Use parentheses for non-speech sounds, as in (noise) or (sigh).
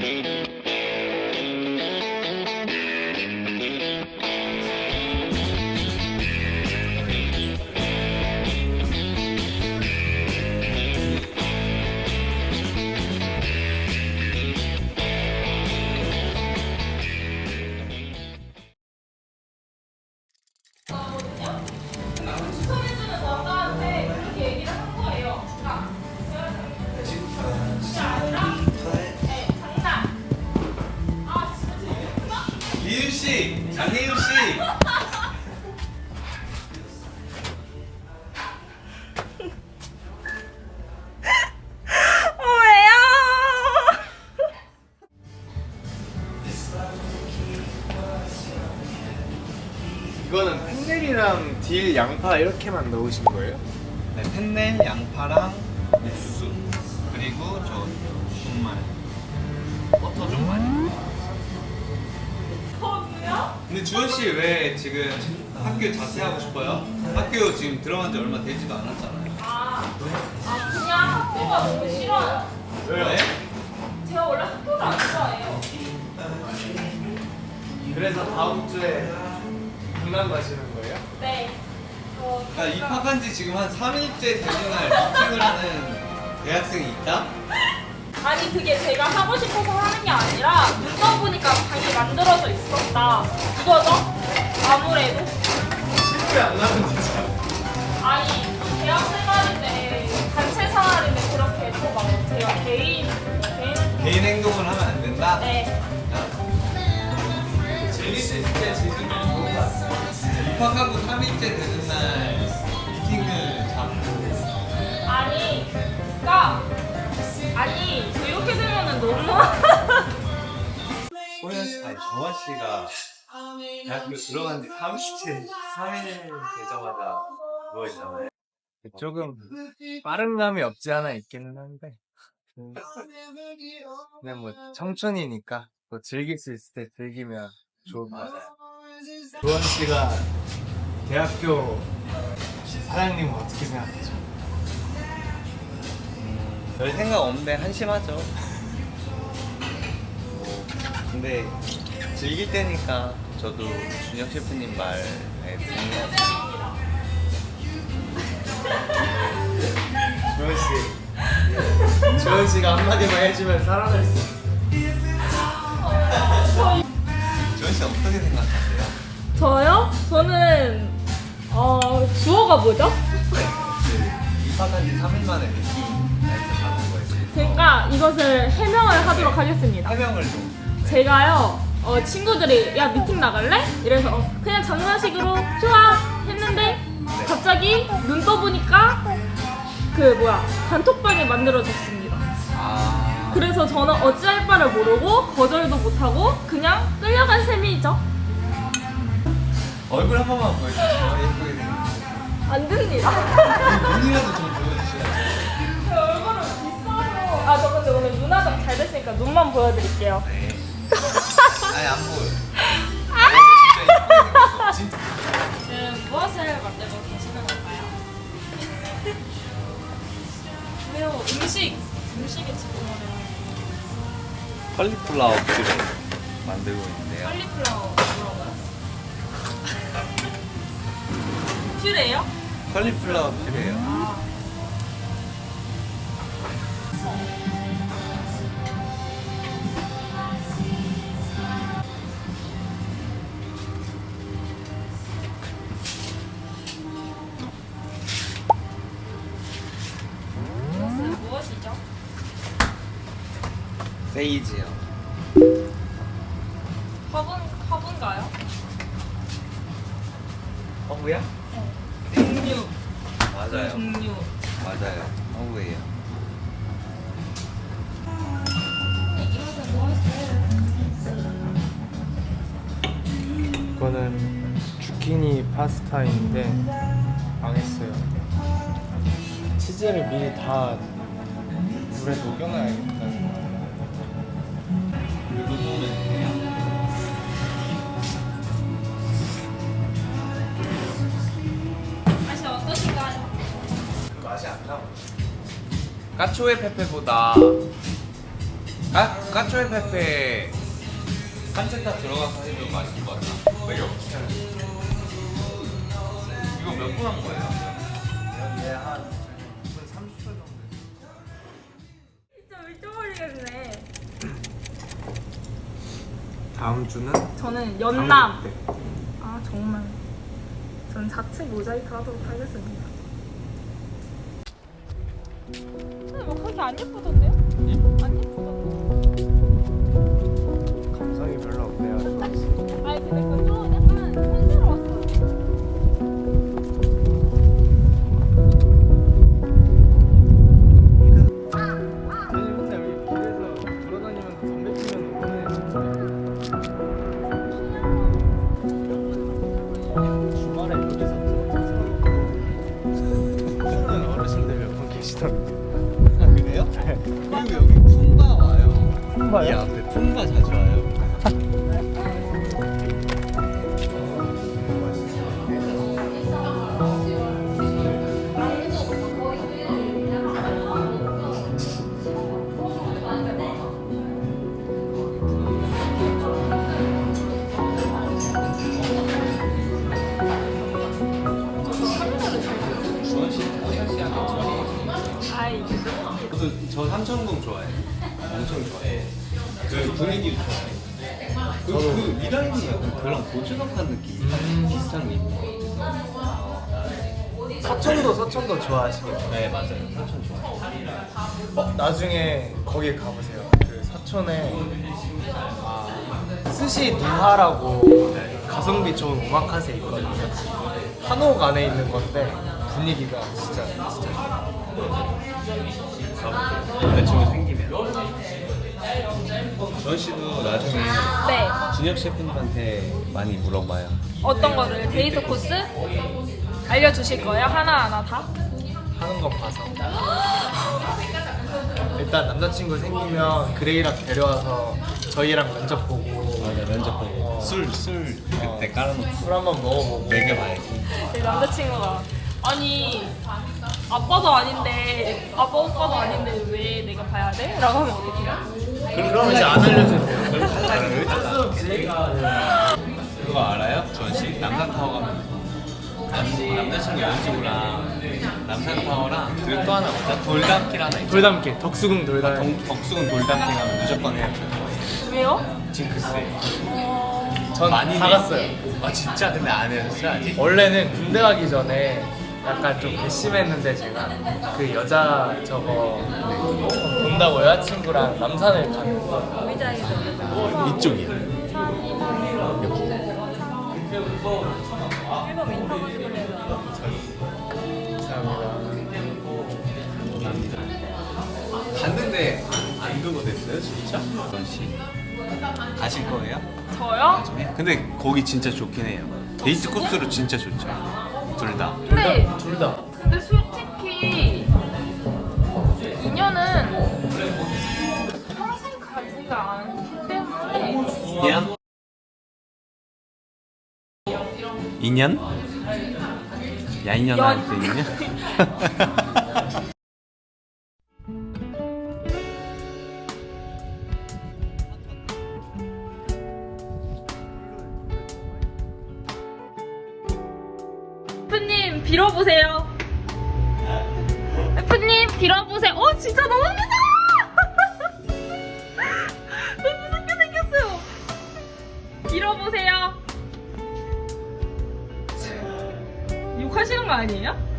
Mm-hmm. 씨. 왜요? 이거는 팬넬이랑 딜, 양파 이렇게만 넣으신 거예요? 네, 펜넬, 양파랑 옥수수 그리고 저 분말 버터 좀 많이. 근데 주원 씨왜 지금 학교 자퇴하고 싶어요? 학교 지금 들어간 지 얼마 되지도 않았잖아요. 아, 아 그냥 학교가 너무 싫어요. 왜? 제가 원래 학교를 안 좋아해요. 그래서 다음 주에 강남 가시는 거예요? 네. 저 그러니까 입학한 지 지금 한 3일째 되는 날 미팅을 하는 (laughs) 대학생이 있다? 아니 그게 제가 하고 싶어서 하는 게 아니라 눈 떠 보니까 방이 만들어져 있었다. 이거죠? 아무래도. 안 나면 되죠. 아니 대학 생활인데 단체 생활인데 그렇게 또막 제가 개인 개인 개인 행동을 하면 안 된다? 네. 있을 때 같아요. 입학하고 3일째 되는 날 아니 이렇게 되면은 너무 (laughs) 소연 씨, 아니 정화 씨가 대학교 들어간 지 30일, 3일 되자마자 누워 있잖아요. 조금 빠른 감이 없지 않아 있기는 한데 음, 그냥 뭐 청춘이니까 뭐 즐길 수 있을 때 즐기면 좋을 것 같아요. 조원 씨가 대학교 사장님은 어떻게 생각하죠? 별 생각 없는데 한심하죠. 뭐, 근데 즐길 때니까 저도 준혁 셰프님 말에 동의하죠. 조원 씨, 조원 씨가 한마디만 해주면 살아날 수 있어. 주원 씨 어떻게 생각하세요? 저요? 저는 어 주어가 뭐죠? 그 입학한 지 3일 만에 거예요. 그러니까 이것을 해명을 하도록 하겠습니다. 해명을 좀. 제가요 어, 친구들이 야 미팅 나갈래? 이래서 어, 그냥 장난식으로 좋아 했는데 갑자기 눈 떠보니까 그 뭐야 단톡방이 만들어졌습니다. 아. 그래서 저는 어찌할 바를 모르고 거절도 못하고 그냥 끌려간 셈이죠. 얼굴 한 번만 보여주세요. 예쁘게. 안 됩니다. 눈이라도 좀 비싸서 아 저 근데 오늘 눈 화장 잘 됐으니까 눈만 보여드릴게요. 네. (laughs) 아니 안 보여. 오, 진짜 예쁘게 생겼어. 진짜. 지금 무엇을 만들고 계시는 걸까요? 왜요? (laughs) 음식 음식에 집중하면 컬리플라워 퓨레 만들고 있는데요. 칼리플라워 뭐라고요? (laughs) 퓨레요? 컬리플라워 퓨레요. 아. 이 세이지요. 화분 화분가요? 허브야? 종류 맞아요. 종류 맞아요. 허브예요. 이거는 주키니 파스타인데 망했어요. 치즈를 미리 다 물에 녹여놔야겠다. 까초에 페페보다 까 까쪼에 페페 칸체타 들어가서 해도 맛있을 것 같아. 왜 이렇게? 이거 몇 분 한 거예요? 한 30초 정도. 진짜 미쳐버리겠네. 다음 주는 저는 연남. 아 정말. 전 좌측 모자이크 하도록 하겠습니다. 근데 뭐 그렇게 안 예쁘던데요? 안 예쁘던데. 이 품바요? 앞에 품바 자주 와요. 저 삼천동 좋아해. 엄청 좋아해. 그 좋아해. 그, 그 미라인이 약간 그런 고즈넉한 느낌 비슷한 게 있는 것. 서천도 서천도 좋아하시겠죠? 네 맞아요. 삼천 좋아해. 어, 나중에 거기 가보세요. 그 서촌에 아, 스시 누하라고 가성비 좋은 오마카세 있거든요. 한옥 안에 있는 건데 분위기가 진짜 진짜 좋아요. 여자친구 생기면. 주원 씨도 나중에 네 준혁 셰프님한테 많이 물어봐요. 어떤 거를 데이트 코스 알려주실 거예요 하나 하나 다? 하는 거 봐서 일단 남자친구 생기면 그레이랑 데려와서 저희랑 면접 보고 맞아 면접 보고 어. 술술 그때 깔아놓고 술 한번 먹어보고 먹여봐야지. 내 남자친구가 아니 아빠도 아닌데 아빠 오빠도 아닌데 왜 내가 봐야 돼? 라고 하면 어떡해요? 그럼 이제 안 알려준대요. 그거 알아요? 주원 씨 남산 타워 가면 남, 남자친구 여자친구랑 남산 타워랑 그리고 또 하나 뭐죠? 돌담길 하나 있죠. 돌담길 덕수궁 돌담길 동, 덕수궁 돌담길 가면 무조건 해요. 왜요? 징크스. 전 많이 다 갔어요. 아 진짜 근데 안 해줬어요 아직. 원래는 군대 가기 전에 약간 좀 괘씸했는데 제가 그 여자 저거 본다고 여자친구랑 남산을 이쪽이요. 일본 인터뷰 찍으려고 감사합니다. 갔는데 안 두고 됐어요 진짜? 주원 씨 가실 거예요? 저요? 나중에? 근데 거기 진짜 좋긴 해요. 데이트 코스로 진짜 좋죠. 둘 다. 근데 둘 다. 근데 솔직히 인연은 가지가 않기 때문에 인연? 인연? 야인연 할때 인연? F님 빌어보세요 F님 빌어보세요 어 진짜 너무 빌어보세요 욕하시는 거 아니에요?